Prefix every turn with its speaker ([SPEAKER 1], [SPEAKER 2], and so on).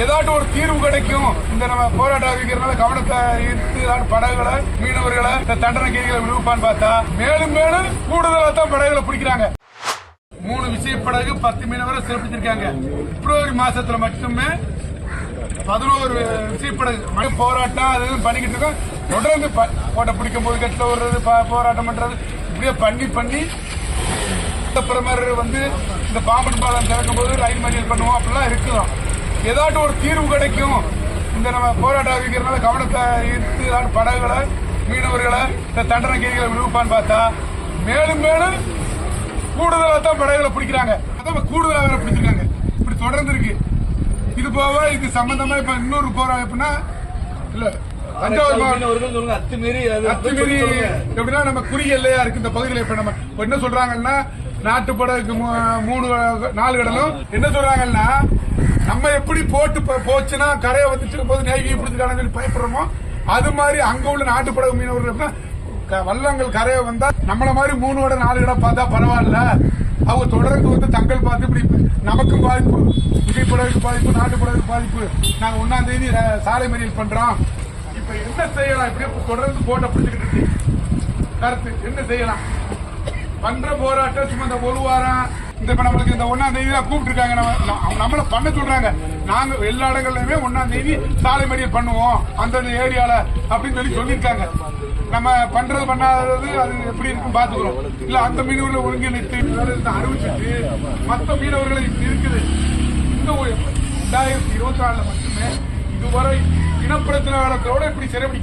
[SPEAKER 1] ஏதாட்டும் ஒரு தீர்வு கிடைக்கும். இந்த நம்ம போராட்டம் அறிவிக்கிறதுனால கவனத்தை ஈர்த்து படகுகளை மீனவர்களை இந்த தண்டனை கைதிகளை விடுவிப்பான்னு பார்த்தா மேலும் மேலும் கூடுதலா தான் படகுகளை பிடிக்கிறாங்க. மூணு விசைப்படகு பத்து மீனவரை சிறப்பிச்சிருக்காங்க. பிப்ரவரி மாசத்துல மட்டுமே பதினோரு விசைப்படகு போராட்டம் அது பண்ணிக்கிட்டு இருக்கோம். தொடர்ந்து ப- கோட்டை பிடிக்கும் போது கட்டில விடுறது ப- போராட்டம் பண்றது இப்படியே பண்ணி பண்ணி பிரதமர் வந்து இந்த பாம்பன் பாலம் திறக்கும் போது ரயில் மறியல் பண்ணுவோம் அப்படிலாம் இருக்குதான். ஏதாட்டும் ஒரு தீர்வு கிடைக்கும். இந்த நம்ம போராட்ட அறிவிக்கிறனால கவனத்தை ஈர்த்து படகுகளை மீனவர்களை இந்த தண்டனை கைதிகளை விடுவிப்பான்னு பார்த்தா மேலும் மேலும் கூடுதலா தான் படகுகளை பிடிக்கிறாங்க. அதான் கூடுதலா வேற பிடிச்சிருக்காங்க. இப்படி தொடர்ந்து இருக்கு. இது போக இது சம்பந்தமா இப்ப இன்னொரு போராட்டம் எப்படின்னா இல்ல
[SPEAKER 2] அத்துமீறி அது
[SPEAKER 1] அத்துமீறி எப்படின்னா நம்ம குறுகிய எல்லையா இருக்கு இந்த பகுதியில். இப்ப நம்ம என்ன சொல்றாங்கன்னா நாட்டு படகுக்கு மூ- மூணு நாலு கடலும். என்ன சொல்றாங்கன்னா நம்ம எப்படி போட்டு போச்சுன்னா கரையை வந்துட்டு போது நேவி பிடிச்சிருக்காங்க சொல்லி பயப்படுறோமோ அது மாதிரி அங்க உள்ள நாட்டு படகு மீனவர்கள் க- வல்லங்கள் கரையை வந்தா நம்மள மாதிரி மூணு விட நாலு இடம் பார்த்தா பரவாயில்ல. அவங்க தொடர்ந்து வந்து தங்கள் பார்த்து இப்படி நமக்கும் பாதிப்பு. இசை படகுக்கு பாதிப்பு நாட்டு பாதிப்பு. நாங்க ஒன்னாம் தேதி சாலை மறியல் பண்றோம். இப்ப என்ன செய்யலாம்? இப்படியே தொடர்ந்து போட்ட பிடிச்சிக்கிட்டு கருத்து என்ன செய்யலாம்? பண்ற போராட்டம் சும்மா இந்த ஒரு வாரம் இந்த இப்ப நம்மளுக்கு இந்த ஒன்னாம் தேதி தான் கூப்பிட்டு இருக்காங்க நம்ம நம்மள பண்ண சொல்றாங்க. நாங்க எல்லா இடங்கள்லயுமே ஒன்னாம் தேதி சாலை மறியல் பண்ணுவோம் அந்தந்த ஏரியால அப்படின்னு சொல்லி சொல்லியிருக்காங்க. நம்ம பண்றது பண்ணாதது அது எப்படி இருக்கும் பாத்துக்கிறோம் இல்ல அந்த மீனவர்களை ஒருங்கிணைத்து அறிவிச்சிட்டு மத்த மீனவர்களை இப்படி இருக்குது. இந்த ஒரு ரெண்டாயிரத்தி இருபத்தி நாலுல மட்டுமே இதுவரை இனப்பிரச்சனை இப்படி சிறப்பி